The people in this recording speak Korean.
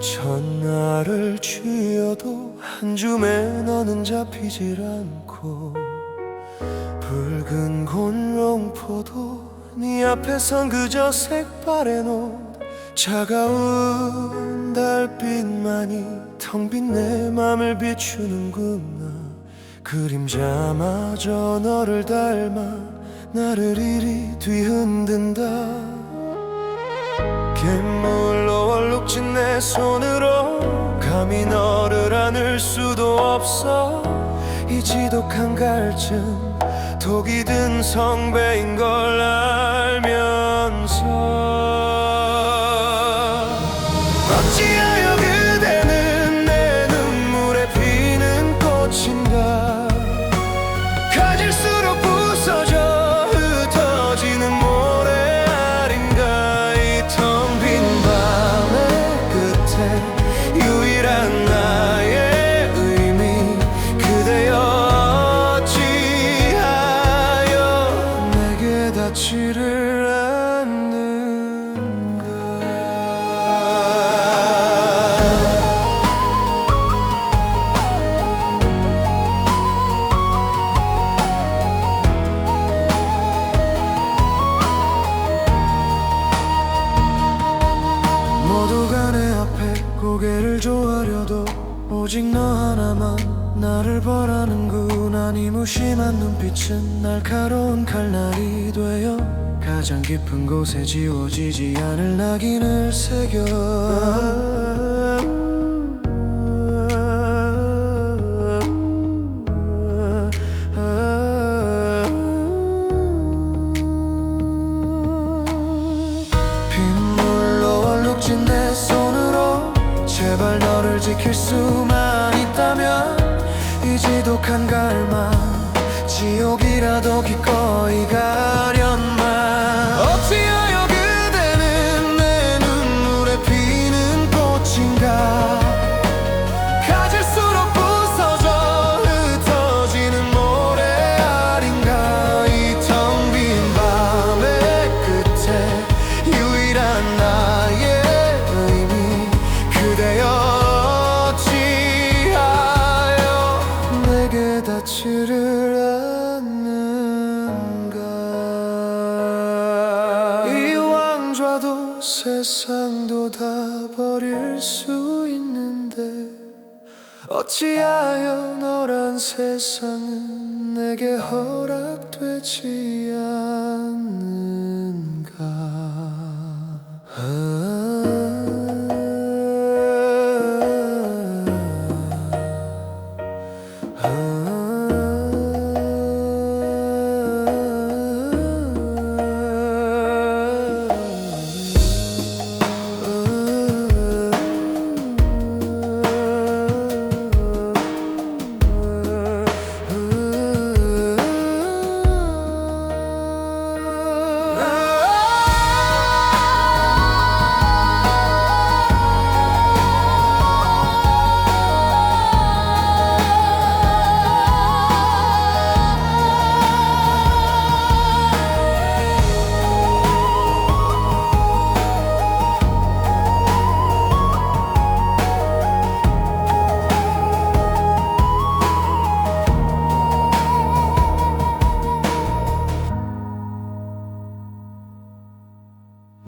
전날을 쥐어도 한 줌에 너는 잡히질 않고 붉은 곤룡포도 네 앞에선 그저 색바랜 옷 차가운 달빛만이 텅 빈 내 맘을 비추는구나. 그림자마저 너를 닮아 나를 이리 뒤흔든다. 갯물로 얼룩진 내 손으로 감히 너를 안을 수도 없어. 이 지독한 갈증 독이 든 성배인 걸 알면서 어찌하여 그대는 내 눈물에 피는 꽃인가? 가질수록 부서져 흩어지는 모래알인가? 이 텅 빈 밤의 끝에 유일한 나의 의미 그대여 어찌하여 내게 닿지를 조아려도 오직 너 하나만 나를 바라는구나 네 무심한 눈빛은 날카로운 칼날이 되어 가장 깊은 곳에 지워지지 않을 낙인을 새겨 닿지를 않는가? 이 왕좌도 세상도 다 버릴 수 있는데 어찌하여 너란 세상은 내게 허락되지 않는